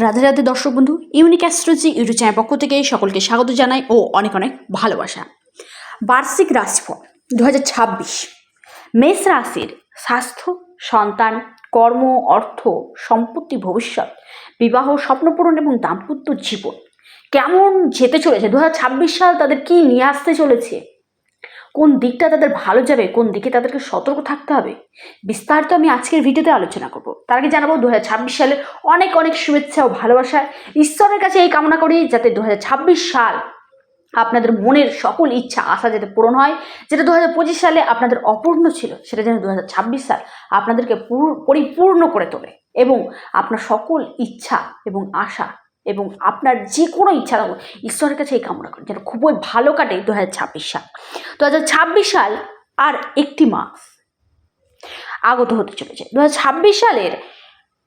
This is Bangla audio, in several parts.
রাধে রাধে দর্শক বন্ধু, ইউনিক অ্যাস্ট্রোলজি ইউটিউব চ্যানেল পক্ষ থেকে সকলকে স্বাগত জানাই ও অনেক অনেক ভালোবাসা। বার্ষিক রাশিফল দু হাজার ছাব্বিশ। মেষ রাশির স্বাস্থ্য, সন্তান, কর্ম, অর্থ, সম্পত্তি, ভবিষ্যৎ, বিবাহ, স্বপ্নপূরণ এবং দাম্পত্য জীবন কেমন যেতে চলেছে? দু হাজার ছাব্বিশ সাল তাদের কি নিয়ে আসতে চলেছে? কোন দিকটা তাদের ভালো যাবে, কোন দিকে তাদেরকে সতর্ক থাকতে হবে, বিস্তারিত আমি আজকের ভিডিওতে আলোচনা করব। তার আগে জানাব দু হাজার ছাব্বিশ সালে অনেক অনেক শুভেচ্ছা ও ভালোবাসা। ঈশ্বরের কাছে এই কামনা করি যাতে দু হাজার ছাব্বিশ সাল আপনাদের মনের সকল ইচ্ছা, আশা যাতে পূরণ হয়, যেটা দু হাজার পঁচিশ সালে আপনাদের অপূর্ণ ছিল, সেটা যেন দু হাজার ছাব্বিশ সাল আপনাদেরকে পরিপূর্ণ করে তোলে এবং আপনার সকল ইচ্ছা এবং আশা এবং আপনার যে কোনো ইচ্ছা থাকুক, ঈশ্বরের কাছে এই কামনা করেন যেন খুবই ভালো কাটে দু হাজার ছাব্বিশ সাল। দু হাজার ছাব্বিশ সাল আর একটি মাস আগত হতে চলেছে। দু হাজার ছাব্বিশ সালের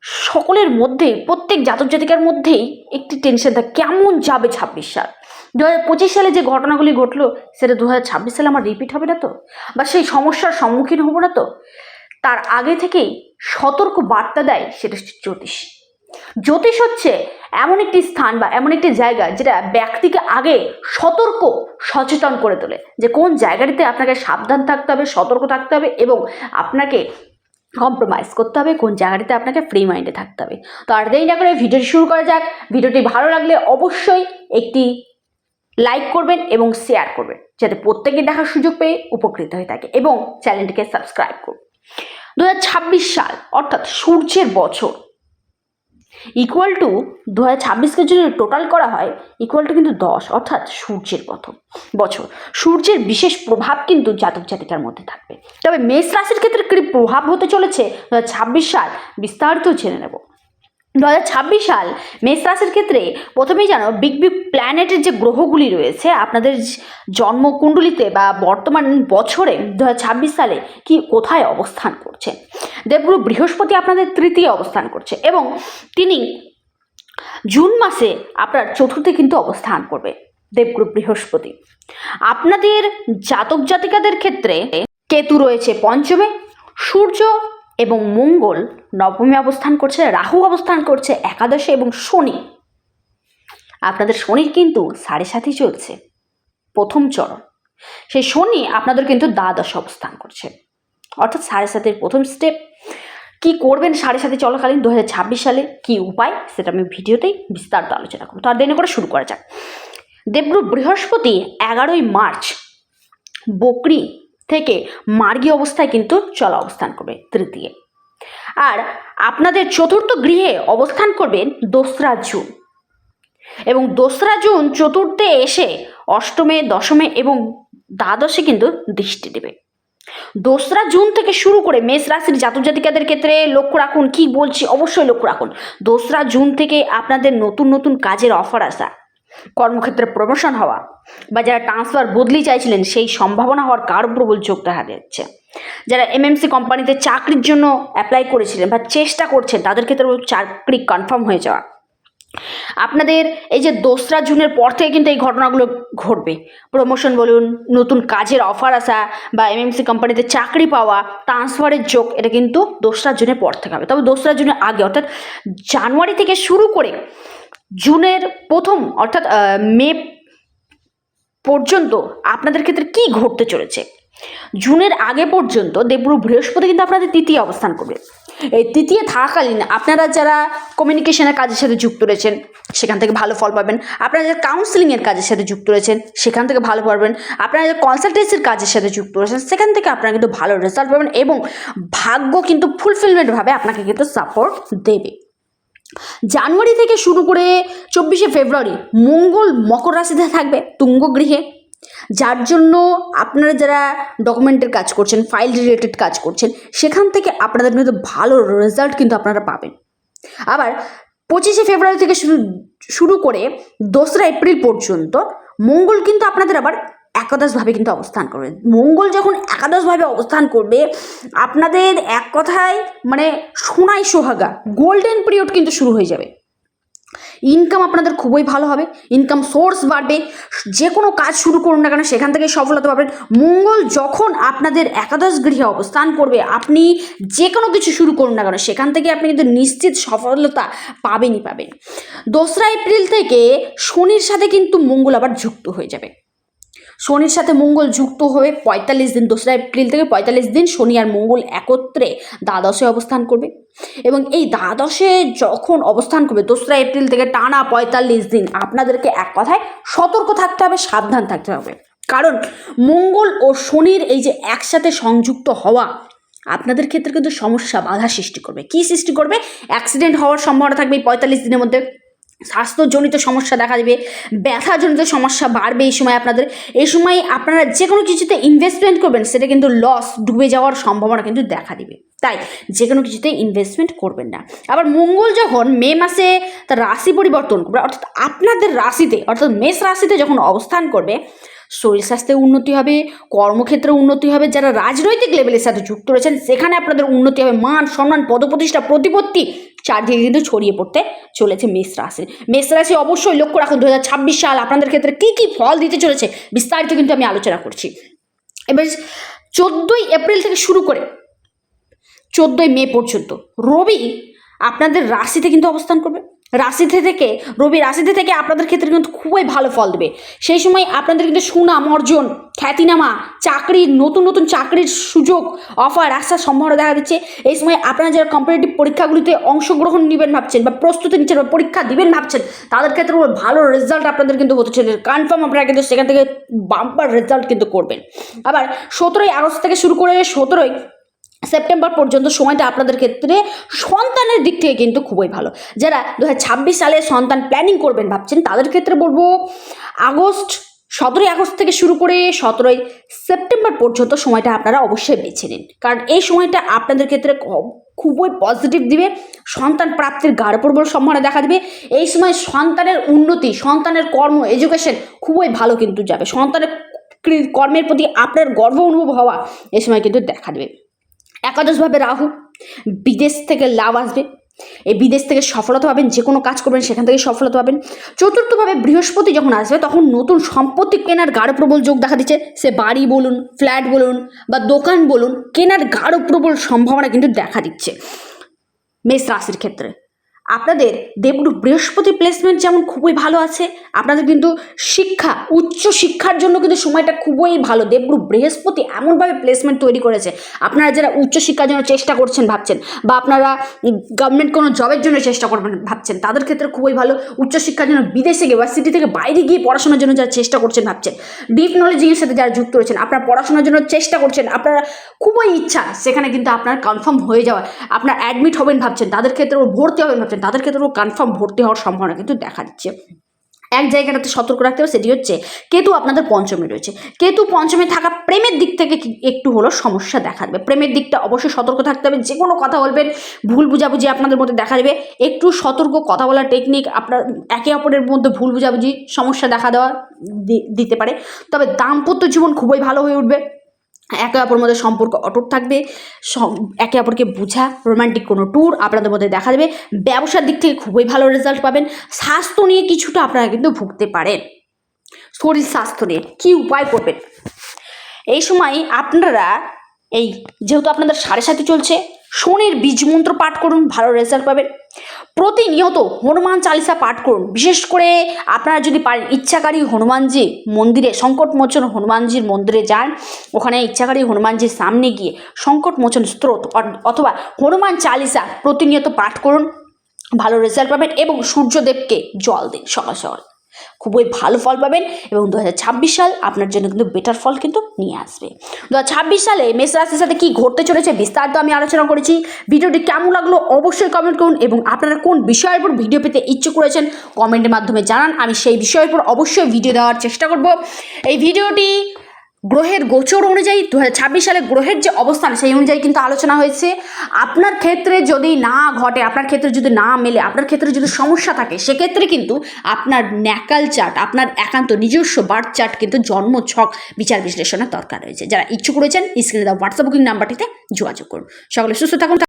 সকলের মধ্যে, প্রত্যেক জাতক জাতিকার মধ্যেই একটি টেনশন থাকে, কেমন যাবে ছাব্বিশ সাল? দু হাজার পঁচিশ সালে যে ঘটনাগুলি ঘটলো, সেটা দু হাজার ছাব্বিশ সালে আমার রিপিট হবে না তো? বা সেই সমস্যার সম্মুখীন হব না তো? তার আগে থেকেই সতর্ক বার্তা দেয়, সেটা হচ্ছে জ্যোতিষ। জ্যোতিষ হচ্ছে এমন একটি স্থান বা এমন একটি জায়গা যেটা ব্যক্তিকে আগে সতর্ক, সচেতন করে তোলে যে কোন জায়গাটিতে আপনাকে সাবধান থাকতে হবে, সতর্ক থাকতে হবে এবং আপনাকে কম্প্রোমাইজ করতে হবে, কোন জায়গাটিতে আপনাকে ফ্রি মাইন্ডে থাকতে হবে। তো আর দেরি না করে ভিডিওটি শুরু করা যাক। ভিডিওটি ভালো লাগলে অবশ্যই একটি লাইক করবেন এবং শেয়ার করবেন যাতে প্রত্যেকে দেখার সুযোগ পেয়ে উপকৃত হয়ে থাকে এবং চ্যানেলটিকে সাবস্ক্রাইব করুন। দু হাজার ছাব্বিশ সাল, অর্থাৎ সূর্যের বছর। ইকুয়াল টু দু হাজার ছাব্বিশকে যদি টোটাল করা হয় ইকুয়াল টু কিন্তু দশ, অর্থাৎ সূর্যের প্রথম বছর। সূর্যের বিশেষ প্রভাব কিন্তু জাতক জাতিকার মধ্যে থাকবে। তবে মেষ রাশির ক্ষেত্রে কী প্রভাব হতে চলেছে? দু হাজার ছাব্বিশ সাল বিস্তারিত জেনে নেব। দু ছাব্বিশ সাল মেষ রাশির ক্ষেত্রে প্রথমেই জানো বিগ বিগ প্ল্যানেটের যে গ্রহগুলি রয়েছে, আপনাদের জন্মকুণ্ডলিতে বা বর্তমান বছরে দু হাজার ছাব্বিশ সালে কি কোথায় অবস্থান করছে? দেবগুরু বৃহস্পতি আপনাদের তৃতীয় অবস্থান করছে এবং তিনি জুন মাসে আপনার চতুর্থে কিন্তু অবস্থান করবে দেবগুরু বৃহস্পতি। আপনাদের জাতক জাতিকাদের ক্ষেত্রে কেতু রয়েছে পঞ্চমে, সূর্য এবং মঙ্গল নবমে অবস্থান করছে, রাহু অবস্থান করছে, একাদশে এবং শনি। আপনাদের শনির কিন্তু সাড়ে সাতই চলছে, প্রথম চরণ। সেই শনি আপনাদের কিন্তু দ্বাদশ অবস্থান করছে। অর্থাৎ সাড়ে সাতের প্রথম স্টেপ কি করবেন সাড়ে সাথে চলাকালীন দু হাজার ছাব্বিশ সালে? কি উপায়? সেটা আমি ভিডিওতেই বিস্তারিত আলোচনা করব। তো আর দেরি করে শুরু করা যাক। দেবগুরু বৃহস্পতি এগারোই মার্চ বকরি থেকে মার্গী অবস্থায় কিন্তু চলা অবস্থান করবে তৃতীয়। আর আপনাদের চতুর্থ গৃহে অবস্থান করবেন দোসরা জুন। এবং দোসরা জুন চতুর্থে এসে অষ্টমে, দশমে এবং দ্বাদশে কিন্তু দৃষ্টি দেবে। দোসরা জুন থেকে শুরু করে মেষ রাশির জাতক জাতিকাদের ক্ষেত্রে লক্ষ্য রাখুন, কি বলছি অবশ্যই লক্ষ্য রাখুন। দোসরা জুন থেকে আপনাদের নতুন নতুন কাজের অফার আসা। কর্মক্ষেত্রে প্রমোশন হওয়া বা যারা ট্রান্সফার বদলি চাইছিলেন, সেই সম্ভাবনা হওয়ার কার প্রবল চোখ দেখা যাচ্ছে? যারা এমএমসি কোম্পানিতে চাকরির জন্য অ্যাপ্লাই করেছিলেন বা চেষ্টা করছেন তাদের ক্ষেত্রে চাকরি কনফার্ম হয়ে যাওয়া। আপনাদের এই যে দোসরা জুনের পর থেকে কিন্তু এই ঘটনাগুলো ঘটবে। প্রমোশন বলুন, নতুন কাজের অফার আসা বা এমএমসি কোম্পানিতে চাকরি পাওয়া ট্রান্সফারের যোগ, এটা কিন্তু দোসরা জুনের পর থেকে হবে। তবে দোসরা জুনের আগে, অর্থাৎ জানুয়ারি থেকে শুরু করে জুনের প্রথম, অর্থাৎ মে পর্যন্ত আপনাদের ক্ষেত্রে কি ঘটতে চলেছে? জুনের আগে পর্যন্ত দেবগুরু বৃহস্পতি কিন্তু আপনাদের তৃতীয় অবস্থান করবে। এই তৃতীয় থাকাকালীন আপনারা যারা কমিউনিকেশনের কাজের সাথে যুক্ত রয়েছেন, সেখান থেকে ভালো ফল পাবেন। আপনারা যারা কাউন্সিলিংয়ের কাজের সাথে যুক্ত রয়েছেন, সেখান থেকে ভালো পাবেন। আপনারা যারা কনসালটেন্সির কাজের সাথে যুক্ত রয়েছেন, সেখান থেকে আপনারা কিন্তু ভালো রেজাল্ট পাবেন এবং ভাগ্য কিন্তু ফুলফিলমেন্টভাবে আপনাকে কিন্তু সাপোর্ট দেবে। জানুয়ারি থেকে শুরু করে চব্বিশে ফেব্রুয়ারি মঙ্গল মকর রাশিতে থাকবে তুঙ্গ গৃহে যার জন্য আপনারা যারা ডকুমেন্টের কাজ করছেন ফাইল রিলেটেড কাজ করছেন, সেখান থেকে আপনাদের কিন্তু ভালো রেজাল্ট কিন্তু আপনারা পাবেন। আবার পঁচিশে ফেব্রুয়ারি থেকে শুরু শুরু করে দোসরা এপ্রিল পর্যন্ত মঙ্গল কিন্তু আপনাদের আবার একাদশভাবে কিন্তু অবস্থান করবে। মঙ্গল যখন একাদশভাবে অবস্থান করবে, আপনাদের এক কথায় মানে সোনাই সোহাগা গোল্ডেন পিরিয়ড কিন্তু শুরু হয়ে যাবে। ইনকাম আপনাদের খুবই ভালো হবে। ইনকাম সোর্স বাড়বে। যে কোনো কাজ শুরু করুন না কেন, সেখান থেকে সফলতা পাবেন। মঙ্গল যখন আপনাদের একাদশ গৃহে অবস্থান করবে, আপনি যে কোনো কিছু শুরু করুন না কেন, সেখান থেকে আপনি কিন্তু নিশ্চিত সফলতা পাবেনই পাবেন। দোসরা এপ্রিল থেকে শনির সাথে কিন্তু মঙ্গল আবার যুক্ত হয়ে যাবে। শনির সাথে মঙ্গল যুক্ত হয়ে পঁয়তাল্লিশ দিন, দোসরা এপ্রিল থেকে পঁয়তাল্লিশ দিন শনি আর মঙ্গল একত্রে দ্বাদশে অবস্থান করবে। এবং এই দ্বাদশে যখন অবস্থান করবে, দোসরা এপ্রিল থেকে টানা পঁয়তাল্লিশ দিন, আপনাদেরকে এক কথায় সতর্ক থাকতে হবে, সাবধান থাকতে হবে। কারণ মঙ্গল ও শনির এই যে একসাথে সংযুক্ত হওয়া, আপনাদের ক্ষেত্রে কিন্তু সমস্যা বাধা সৃষ্টি করবে। কি সৃষ্টি করবে? অ্যাক্সিডেন্ট হওয়ার সম্ভাবনা থাকবে এই পঁয়তাল্লিশ দিনের মধ্যে। স্বাস্থ্যজনিত সমস্যা দেখা দেবে, ব্যথাজনিত সমস্যা বাড়বে এই সময় আপনাদের। এই সময় আপনারা যে কোনো কিছুতে ইনভেস্টমেন্ট করবেন, সেটা কিন্তু লস ডুবে যাওয়ার সম্ভাবনা কিন্তু দেখা দিবে। তাই যে কোনো কিছুতে ইনভেস্টমেন্ট করবেন না। আবার মঙ্গল যখন মে মাসে তার রাশি পরিবর্তন করবে, অর্থাৎ আপনাদের রাশিতে, অর্থাৎ মেষ রাশিতে যখন অবস্থান করবে, শরীর স্বাস্থ্যে উন্নতি হবে, কর্মক্ষেত্রে উন্নতি হবে, যারা রাজনৈতিক লেভেলের সাথে যুক্ত রয়েছেন, সেখানে আপনাদের উন্নতি হবে। মান, সম্মান, পদপ্রতিষ্ঠা, প্রতিপত্তি চারদিকে কিন্তু ছড়িয়ে পড়তে চলেছে মেষ রাশি। মেষ রাশি অবশ্যই লক্ষ্য রাখুন দু হাজার ছাব্বিশ সাল আপনাদের ক্ষেত্রে কী কী ফল দিতে চলেছে বিস্তারিত কিন্তু আমি আলোচনা করছি। এবার চোদ্দোই এপ্রিল থেকে শুরু করে চোদ্দোই মে পর্যন্ত রবি আপনাদের রাশিতে কিন্তু অবস্থান করবে। রাশিতে থেকে, রবি রাশিতে থেকে আপনাদের ক্ষেত্রে কিন্তু খুবই ভালো ফল দেবে। সেই সময় আপনাদের কিন্তু সুনাম অর্জন, খ্যাতিনামা চাকরির নতুন নতুন চাকরির সুযোগ অফার আসার সম্ভাবনা দেখা দিচ্ছে। এই সময় আপনারা যারা কম্পিটিটিভ পরীক্ষাগুলিতে অংশগ্রহণ নেবেন ভাবছেন বা প্রস্তুতি নিচ্ছেন বা পরীক্ষা দিবেন ভাবছেন, তাদের ক্ষেত্রে ভালো রেজাল্ট আপনাদের কিন্তু হতে চলেছে। কনফার্ম আপনারা কিন্তু সেখান থেকে বাম্পার রেজাল্ট কিন্তু করবেন। আবার সতেরোই আগস্ট থেকে শুরু করে সতেরোই সেপ্টেম্বর পর্যন্ত সময়টা আপনাদের ক্ষেত্রে সন্তানের দিক থেকে কিন্তু খুবই ভালো। যারা দু হাজার ছাব্বিশ সালে সন্তান প্ল্যানিং করবেন ভাবছেন, তাদের ক্ষেত্রে বলব আগস্ট, সতেরোই আগস্ট থেকে শুরু করে সতেরোই সেপ্টেম্বর পর্যন্ত সময়টা আপনারা অবশ্যই বেছে নিন। কারণ এই সময়টা আপনাদের ক্ষেত্রে খুবই পজিটিভ দিবে, সন্তান প্রাপ্তির গাঢ় প্রবল সম্ভাবনা দেখা দিবে। এই সময় সন্তানের উন্নতি, সন্তানের কর্ম এডুকেশন খুবই ভালো কিন্তু যাবে। সন্তানের কর্মের প্রতি আপনার গর্ব অনুভব হওয়া এই সময় কিন্তু দেখা দেবে। একাদশভাবে রাহু বিদেশ থেকে লাভ আসবে। এই বিদেশ থেকে সফলতা পাবেন, যে কোনো কাজ করবেন, সেখান থেকে সফলতা পাবেন। চতুর্থভাবে বৃহস্পতি যখন আসবে, তখন নতুন সম্পত্তি কেনার গাঢ় প্রবল যোগ দেখা দিচ্ছে। সে বাড়ি বলুন, ফ্ল্যাট বলুন বা দোকান বলুন, কেনার গাঢ় প্রবল সম্ভাবনা কিন্তু দেখা দিচ্ছে। মেষ রাশির ক্ষেত্রে। আপনাদের দেবগুরু বৃহস্পতি প্লেসমেন্ট যেমন খুবই ভালো আছে, আপনাদের কিন্তু শিক্ষা, উচ্চ শিক্ষার জন্য কিন্তু সময়টা খুবই ভালো। দেবগুরু বৃহস্পতি এমনভাবে প্লেসমেন্ট তৈরি করেছে। আপনারা যারা উচ্চ শিক্ষার জন্য চেষ্টা করছেন ভাবছেন, বা আপনারা গভর্নমেন্ট কোনো জবের জন্য চেষ্টা করবেন ভাবছেন, তাদের ক্ষেত্রে খুবই ভালো। উচ্চশিক্ষার জন্য বিদেশে গিয়ে, বা সিটি থেকে বাইরে গিয়ে পড়াশোনার জন্য যারা চেষ্টা করছেন ভাবছেন ডিপ নলেজিংয়ের সাথে যারা যুক্ত রয়েছেন, আপনারা পড়াশোনার জন্য চেষ্টা করছেন, আপনারা খুবই ইচ্ছা সেখানে কিন্তু আপনার কনফার্ম হয়ে যাওয়া আপনার অ্যাডমিট হবেন ভাবছেন, তাদের ক্ষেত্রেও ভর্তি হবেন ভাবছেন। তাদের ক্ষেত্রেও কনফার্ম ভর্তি হওয়ার সম্ভাবনা কিন্তু দেখা দিচ্ছে। এক জায়গাটাতে সতর্ক রাখতে হবে, সেটি হচ্ছে কেতু আপনাদের পঞ্চমে রয়েছে। কেতু পঞ্চমে থাকা প্রেমের দিক থেকে একটু হলো সমস্যা দেখা দেবে। প্রেমের দিকটা অবশ্যই সতর্ক থাকতে হবে, যে কোনো কথা বলবেন, ভুল বুঝাবুঝি আপনাদের মধ্যে দেখা দেবে। একটু সতর্ক কথা বলার টেকনিক আপনার একে অপরের মধ্যে ভুল বুঝাবুঝি, সমস্যা দেখা দেওয়া দিতে পারে। তবে দাম্পত্য জীবন খুবই ভালো হয়ে উঠবে। একে অপরের মধ্যে সম্পর্ক অটুট থাকবে একে অপরকে বোঝা রোমান্টিক কোনো ট্যুর আপনাদের মধ্যে দেখা দেবে, ব্যবসার দিক থেকে খুবই ভালো রেজাল্ট পাবেন, স্বাস্থ্য নিয়ে কিছুটা আপনারা কিন্তু ভুগতে পারেন। শরীর স্বাস্থ্য নিয়ে কী উপায় করবেন? এই সময় আপনারা এই যেহেতু আপনাদের সাড়ে সাথে চলছে, শনির বীজ মন্ত্র পাঠ করুন, ভালো রেজাল্ট পাবেন। প্রতিনিয়ত হনুমান চালিসা পাঠ করুন। বিশেষ করে আপনারা যদি পারেন ইচ্ছাকারী হনুমানজি মন্দিরে, সংকটমোচন হনুমানজির মন্দিরে যান, ওখানে ইচ্ছাকারী হনুমানজির সামনে গিয়ে সংকটমোচন স্ত্রোত অ- অথবা হনুমান চালিসা প্রতিনিয়ত পাঠ করুন। ভালো রেজাল্ট পাবেন এবং সূর্যদেবকে জল দিন সকাল সকাল। খুবই ভালো ফল পাবেন এবং দু হাজার ছাব্বিশ সাল আপনার জন্য কিন্তু বেটার ফল কিন্তু নিয়ে আসবে। দু হাজার ছাব্বিশ সালে মেষ রাশির সাথে কী ঘটতে চলেছে বিস্তারিত আমি আলোচনা করেছি। ভিডিওটি কেমন লাগল অবশ্যই কমেন্ট করুন এবং আপনারা কোন বিষয়ের উপর ভিডিও পেতে ইচ্ছুক করেছেন কমেন্টের মাধ্যমে জানান। আমি সেই বিষয়ের উপর অবশ্যই ভিডিও দেওয়ার চেষ্টা করব। এই ভিডিওটি গ্রহের গোচর অনুযায়ী দু হাজার ছাব্বিশ সালে গ্রহের যে অবস্থান, সেই অনুযায়ী কিন্তু আলোচনা হয়েছে। আপনার ক্ষেত্রে যদি না ঘটে, আপনার ক্ষেত্রে যদি না মেলে, আপনার ক্ষেত্রে যদি সমস্যা থাকে, সেক্ষেত্রে কিন্তু আপনার ন্যাকাল চার্ট, আপনার একান্ত নিজস্ব বার্থ চার্ট কিন্তু জন্ম ছক বিচার বিশ্লেষণের দরকার রয়েছে। যারা ইচ্ছুক রয়েছেন, স্ক্রিনে দেওয়া হোয়াটসঅ্যাপ বুকিং নাম্বারটিতে যোগাযোগ করুন। সকলে সুস্থ থাকুন।